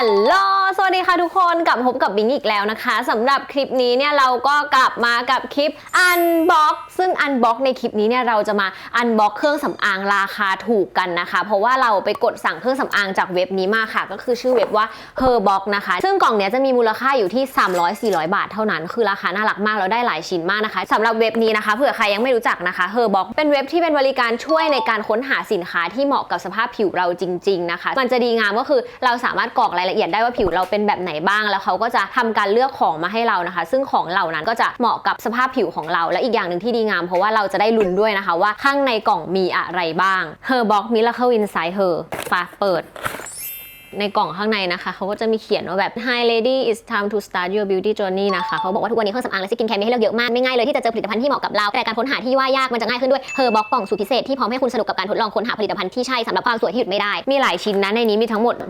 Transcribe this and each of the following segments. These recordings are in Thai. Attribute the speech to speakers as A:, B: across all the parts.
A: ฮัลโหล สวัสดีค่ะทุกคนกลับพบกับบิงอีกแล้วนะคะสำหรับคลิปนี้เนี่ยเราก็กลับมากับคลิป Unbox ซึ่ง Unbox ในคลิปนี้เนี่ยเราจะมา Unbox เครื่องสำอางราคาถูกกันนะคะ เพราะว่าเราไปกดสั่งเครื่องสำอางจากเว็บนี้มาค่ะ ก็คือชื่อเว็บว่า Herbox นะคะ ซึ่งกล่องเนี้ยจะมีมูลค่าอยู่ที่ 300-400 บาทเท่านั้น คือราคาน่ารักมากแล้วได้หลายชิ้นมากนะคะสำหรับเว็บนี้นะคะเผื่อใครยังไม่รู้จักนะคะ Herbox เป็นเว็บที่เป็นบริการช่วยในการค้นหาสินค้าที่เหมาะกับสภาพผิวเราจริง ๆนะคะ มันจะดีงามก็คือเราสามารถกรอกรายละเอียดได้ว่าผิวเราเป็นแบบไหนบ้าง แล้วเขาก็จะทำการเลือกของมาให้เรานะคะ ซึ่งของเหล่านั้นก็จะเหมาะกับสภาพผิวของเรา และอีกอย่างหนึ่งที่ดีงาม เพราะว่าเราจะได้ลุ้นด้วยนะคะว่าข้างในกล่องมีอะไรบ้าง Herbox Miracle Inside Her ฟ้าเปิด ในกล่องข้างในนะคะเขาก็จะมีเขียนว่าแบบ Hi lady it's time to start your beauty journey นะคะเขาบอกว่าทุกวันนี้เครื่องสำอางและสกินแคร์มีให้เลือกเยอะมาก ไม่ง่ายเลยที่จะเจอผลิตภัณฑ์ที่เหมาะกับเรา แต่การค้นหาที่ว่ายากมันจะง่ายขึ้นด้วย Her Box กล่องสูตรพิเศษที่พร้อมให้คุณสนุกกับการทดลองค้นหาผลิตภัณฑ์ที่ใช่สำหรับความสวยที่หยุดไม่ได้ มีหลายชิ้นนะในนี้มีทั้งหมด 1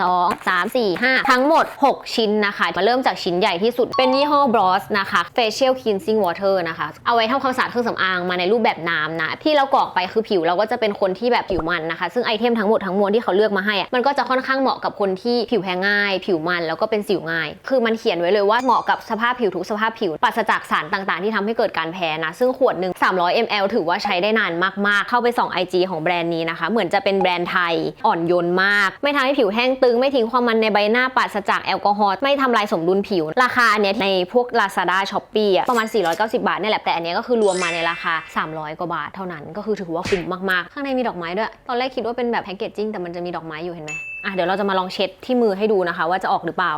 A: 2 3 4 5 ทั้งหมด 6 ชิ้นนะคะมาเริ่มจากชิ้นใหญ่ที่สุดเป็นยี่ห้อ Bros นะคะ Facial Cleansing Water นะคะเอาไว้ทำความสะอาดเครื่องสำอางมาในรูปแบบน้ำนะที่เรากรอกไปคือผิวเราก็จะเป็นคนที่แบบผิวมันนะคะ ซึ่งไอเทมทั้งหมดทั้งมวลที่เขาเลือกมาให้อะมันก็จะค่อนข้างเหมาะกับคนที่ผิวแพ้ง่าย ผิวมันแล้วก็เป็นสิวง่าย คือมันเขียนไว้เลยว่าเหมาะกับสภาพผิวทุกสภาพผิวปราศจากสารต่างๆ ที่ทำให้เกิดการแพ้นะ ซึ่งขวดหนึ่ง300 ml ถือว่าใช้ได้นานมากๆ เข้าไปส่อง IG ของแบรนด์นี้นะคะ เหมือนจะเป็นแบรนด์ไทยอ่อนโยนมาก ไม่ทำให้ผิวแห้งตึง ไม่ทิ้งความมันในใบหน้าปราศจากแอลกอฮอล์ไม่ทำลายสมดุลผิว ราคาอันเนี้ยในพวก Lazada Shopee อะประมาณ 490 บาทเนี่ยแหละแต่อันเนี้ยก็คือรวมมาในราคา 300 กว่าบาทเท่านั้นก็คือถือว่าคุ้มมากๆ ข้างในมีดอกไม้ด้วย ตอนแรกคิดว่าเป็นแบบแพคเกจจิ้งแต่มันจะมีดอกไม้อยู่เห็นไหม อะเดี๋ยวเราจะมาลองเช็ดที่มือให้ดูนะคะ ว่าจะออกหรือเปล่า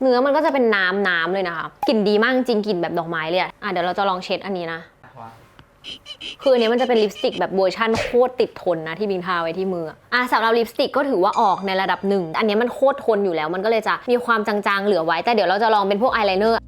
A: เนื้อมันก็จะเป็นน้ำน้ำเลยนะคะกลิ่นดีมากจริงกลิ่นแบบดอกไม้เลยอะอะเดี๋ยวเราจะลองเช็ดอันนี้นะคืออันนี้มันจะเป็นลิปสติกแบบเวอร์ชั่นโคตรติดทนนะที่บิงทาไว้ที่มืออะสำหรับลิปสติกก็ถือว่าออกในระดับหนึ่งอันนี้มันโคตรทนอยู่แล้ว มันก็เลยจะมีความจางๆเหลือไว้ แต่เดี๋ยวเราจะลองเป็นพวกอายไลเนอร์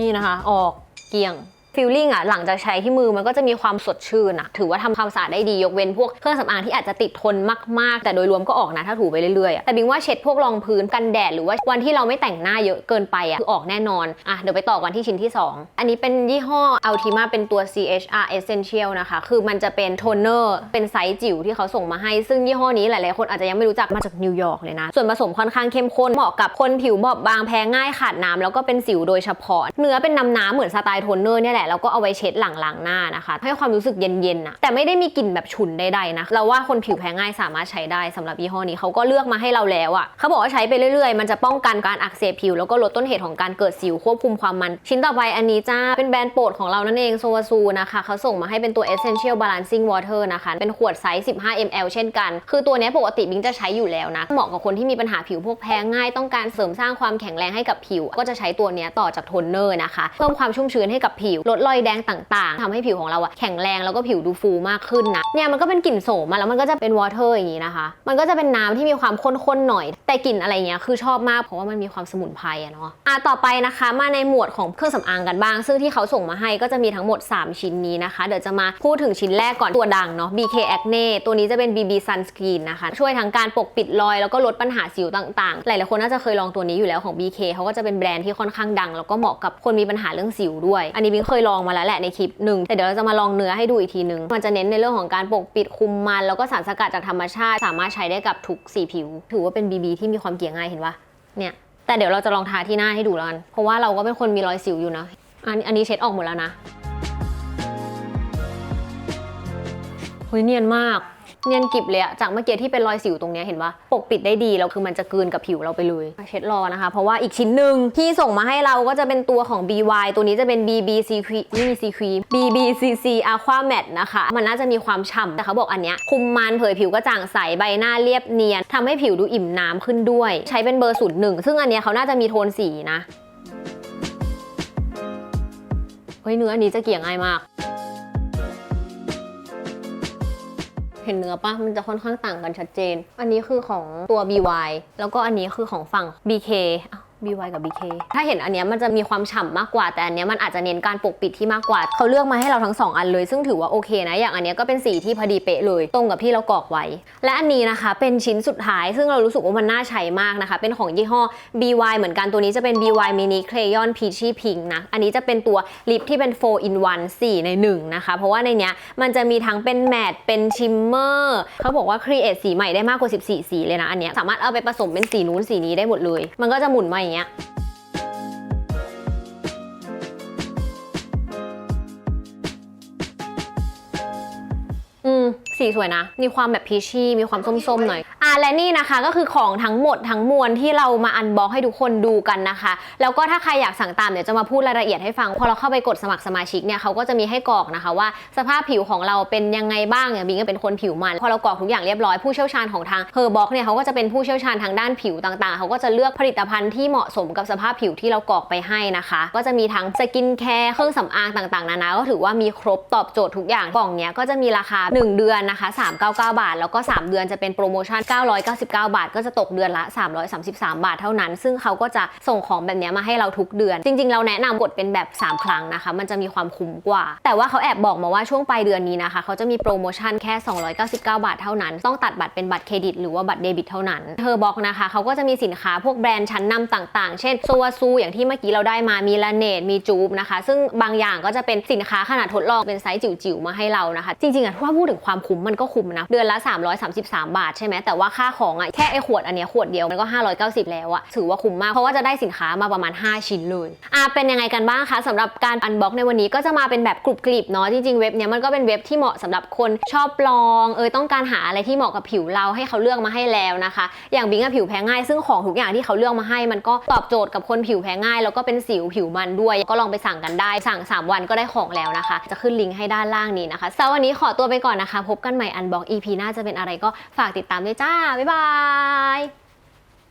A: นี่นะคะ ออกเกลี่ยง ฟิลลิ่งอะหลังจากใช้ที่มือมันก็จะมีความสดชื่นอะถือว่าทำความสะอาดได้ดียกเว้นพวกเครื่องสำอางที่อาจจะติดทนมากๆ แต่โดยรวมก็ออกนะถ้าถูไปเรื่อยๆแต่บิงว่าเช็ดพวกรองพื้นกันแดดหรือว่าวันที่เราไม่แต่งหน้าเยอะเกินไปอะคือออกแน่นอนอะเดี๋ยวไปต่อกันที่ชิ้นที่ 2 อันนี้เป็นยี่ห้อ Ultima เป็นตัว CHR Essential นะคะคือมันจะเป็นโทนเนอร์เป็นไซส์จิ๋วที่เขาส่งมาให้ซึ่งยี่ห้อนี้หลายๆคนอาจจะยังไม่รู้จักมาจากนิวยอร์กเลยนะส่วนผสมค่อนข้างเข้มข้นเหมาะกับคนผิวบอบบางแพ้ง่ายขาดน้ำแล้วก็เป็นสิวโดยเฉพาะเนื้อเป็นน้ำๆเหมือนสไตล์โทนเนอร์เนี่ยแหละแล้วก็เอาไว้เช็ดหลังล้างหน้านะคะ ให้ความรู้สึกเย็นๆนะแต่ไม่ได้มีกลิ่นแบบฉุนใดๆนะเราว่าคนผิวแพ้ง่ายสามารถใช้ได้สำหรับยี่ห้อนี้เขาก็เลือกมาให้เราแล้วอะ่ะเขาบอกว่าใช้ไปเรื่อยๆ มันจะป้องกันการอักเสบผิว แล้วก็ลดต้นเหตุของการเกิดสิวควบคุมความมัน ชิ้นต่อไปอันนี้จ้าเป็นแบรนด์โปรดของเรานั่นเองโซวาซูนะคะเขาส่งมาให้เป็นตัว Essential Balancing Water นะคะเป็นขวดไซส์15 ml เช่นกัน คือตัวนี้ปกติบิงจะใช้อยู่แล้วนะเหมาะกับคนที่มีปัญหาผิวพวกแพ้ง่ายต้องการเสริมสร้างความแข็งแรงให้กับผิว ก็จะใช้ตัวนี้ต่อจากโทนเนอร์นะคะ เพิ่มความชุ่มชื้นให้กับผิวลดรอยแดงต่างๆทำให้ผิวของเราอะแข็งแรงแล้วก็ผิวดูฟูมากขึ้นนะเนี่ยมันก็เป็นกลิ่นโสมมาแล้วมันก็จะเป็นวอเตอร์อย่างนี้นะคะ มันก็จะเป็นน้ำที่มีความข้นๆหน่อย แต่กลิ่นอะไรเงี้ยคือชอบมากเพราะว่ามันมีความสมุนไพรอะเนาะอะต่อไปนะคะมาในหมวดของเครื่องสำอางกันบ้าง ซึ่งที่เขาส่งมาให้ก็จะมีทั้งหมด 3 ชิ้นนี้นะคะเดี๋ยวจะมาพูดถึงชิ้นแรกก่อนตัวดังเนาะ BK Acne ตัวนี้จะเป็น BB Sunscreen นะคะช่วยทั้งการปกปิดรอยแล้วก็ลดปัญหาสิวต่างๆ หลายๆคนน่าจะเคยลองตัวนี้อยู่แล้วของ BK เขาก็จะเป็นแบรนด์ที่ค่อนข้างดัง แล้วก็เหมาะกับคนมีปัญหาเรื่องสิวด้วย อันนี้บิงเคยลองมาแล้วแหละในคลิปหนึ่งแต่เดี๋ยวเราจะมาลองเนื้อให้ดูอีกทีนึง มันจะเน้นในเรื่องของการปกปิดคุมมัน แล้วก็สารสกัดจากธรรมชาติ สามารถใช้ได้กับทุกสีผิว ถือว่าเป็น BB ที่มีความเกลี่ยง่ายเห็นปะเนี่ยแต่เดี๋ยวเราจะลองทาที่หน้าให้ดูแล้วกัน เพราะว่าเราก็เป็นคนมีรอยสิวอยู่นะอันอันนี้เช็ดออกหมดแล้วนะเฮ้ยเนียนมาก เนียนกริบเลยอะจากเมื่อกี้ที่เป็นรอยสิวตรงเนี้ยเห็นปะปกปิดได้ดีแล้วคือมันจะกลืนกับผิวเราไปเลยเช็ดรอนะคะ เพราะว่าอีกชิ้นหนึ่งที่ส่งมาให้เราก็จะเป็นตัวของ BY ตัวนี้จะเป็น BBC Cream นี่มี C Cream BBCC Aqua Matte นะคะ มันน่าจะมีความฉ่ำแต่เขาบอกอันเนี้ยคุมมันเผยผิวกระจ่างใสใบหน้าเรียบเนียนทำให้ผิวดูอิ่มน้ำขึ้นด้วย ใช้เป็นเบอร์ศูนย์หนึ่งซึ่งอันเนี้ยเขาน่าจะมีโทนสีนะเฮ้ยเนื้ออันนี้จะเกลี่ยง่ายมาก เห็นเนื้อปะมันจะค่อนข้างต่างกันชัดเจน อันนี้คือของตัว BY แล้วก็อันนี้คือของฝั่ง BK BY กับ BK ถ้าเห็นอันเนี้ยมันจะมีความฉ่ำมากกว่า แต่อันเนี้ยมันอาจจะเน้นการปกปิดที่มากกว่า เขาเลือกมาให้เราทั้ง 2 อันเลย ซึ่งถือว่าโอเคนะ อย่างอันเนี้ยก็เป็นสีที่พอดีเป๊ะเลย ตรงกับที่เรากรอกไว้ และอันนี้นะคะ เป็นชิ้นสุดท้าย ซึ่งเรารู้สึกว่ามันน่าใช้มากนะคะ เป็นของยี่ห้อ BY เหมือนกัน ตัวนี้จะเป็น BY Mini Crayon Peachy Pink นะ อันนี้จะเป็นตัวลิปที่เป็น 4 in 1 4 ใน 1 นะคะ เพราะว่าในเนี้ยมันจะมีทั้งเป็นแมตต์เป็นชิมเมอร์เขาบอกว่า create สีใหม่ได้มากกว่า 14 สีเลยนะอันเนี้ยสามารถเอาไปผสมเป็นสีนู้นสีนี้ได้หมดเลย มันก็จะหมุนมาอย่างเงี้ยอืมสีสวยนะ มีความแบบพีชี่ มีความส้มๆหน่อย อะและนี่นะคะก็คือของทั้งหมดทั้งมวลที่เรามาอันบ็อกให้ทุกคนดูกันนะคะ แล้วก็ถ้าใครอยากสั่งตามเดี๋ยวจะมาพูดรายละเอียดให้ฟัง พอเราเข้าไปกดสมัครสมาชิกเนี่ยเขาก็จะมีให้กรอกนะคะว่าสภาพผิวของเราเป็นยังไงบ้างอย่างบิงก็เป็นคนผิวมัน พอเรากรอกทุกอย่างเรียบร้อยผู้เชี่ยวชาญของทางเฮอร์บ็อกเนี่ยเขาก็จะเป็นผู้เชี่ยวชาญทางด้านผิวต่างๆ เขาก็จะเลือกผลิตภัณฑ์ที่เหมาะสมกับสภาพผิวที่เรากรอกไปให้นะคะ ก็จะมีทั้งสกินแคร์เครื่องสำอางต่างๆนานาก็ถือว่ามีครบตอบโจทย์ทุกอย่างกล่องเนี้ยก็จะมีราคา 1 เดือนนะคะ399 บาท แล้วก็ 3 เดือนจะเป็นโปรโมชั่น999 บาท ก็จะตกเดือนละ 333 บาทเท่านั้น ซึ่งเขาก็จะส่งของแบบนี้มาให้เราทุกเดือน จริง ๆ เราแนะนำกดเป็นแบบ 3 ครั้งนะคะ มันจะมีความคุ้มกว่า แต่ว่าเขาแอบบอกมาว่าช่วงปลายเดือนนี้นะคะ เขาจะมีโปรโมชั่นแค่ 299 บาทเท่านั้น ต้องตัดบัตรเป็นบัตรเครดิต หรือว่าบัตรเดบิตเท่านั้นเธอบอกนะคะเขาก็จะมีสินค้าพวกแบรนด์ชั้นนำต่างๆ เช่นโซวาซูอย่างที่เมื่อกี้เราได้มามีลาเนตมีจูบนะคะ ซึ่งบางอย่างก็จะเป็นสินค้าขนาดทดลองเป็นไซส์จิ๋วๆมาให้เรานะคะ จริงๆอะถ้าพูดถึงความคุ้มมันก็คุ้มนะเดือนละ 333 บาทใช่ไหมแต่ว่าค่าของอะแค่ไอขวดอันเนี้ยขวดเดียวมันก็ 590 แล้วอะถือว่าคุ้มมาก เพราะว่าจะได้สินค้ามาประมาณ 5 ชิ้นเลยอะเป็นยังไงกันบ้างคะสำหรับการอันบ็อกในวันนี้ก็จะมาเป็นแบบกรุบกริบเนาะจริงๆเว็บเนี้ยมันก็เป็นเว็บที่เหมาะสำหรับคนชอบลองเออต้องการหาอะไรที่เหมาะกับผิวเราให้เขาเลือกมาให้แล้วนะคะ อย่างบิงอะผิวแพ้ง่าย ซึ่งของทุกอย่างที่เขาเลือกมาให้ มันก็ตอบโจทย์กับคนผิวแพ้ง่าย แล้วก็เป็นสิวผิวมันด้วย ก็ลองไปสั่งกันได้สั่ง 3 วันก็ได้ของแล้วนะคะ จะขึ้นลิงก์ให้ด้านล่างนี้นะคะสำหรับวันนี้ขอตัวไปก่อนนะคะ พบกันใหม่อันบ็อก EP หน้าจะเป็นอะไรก็ฝากติดตามด้วยจ้าบ๊ายบาย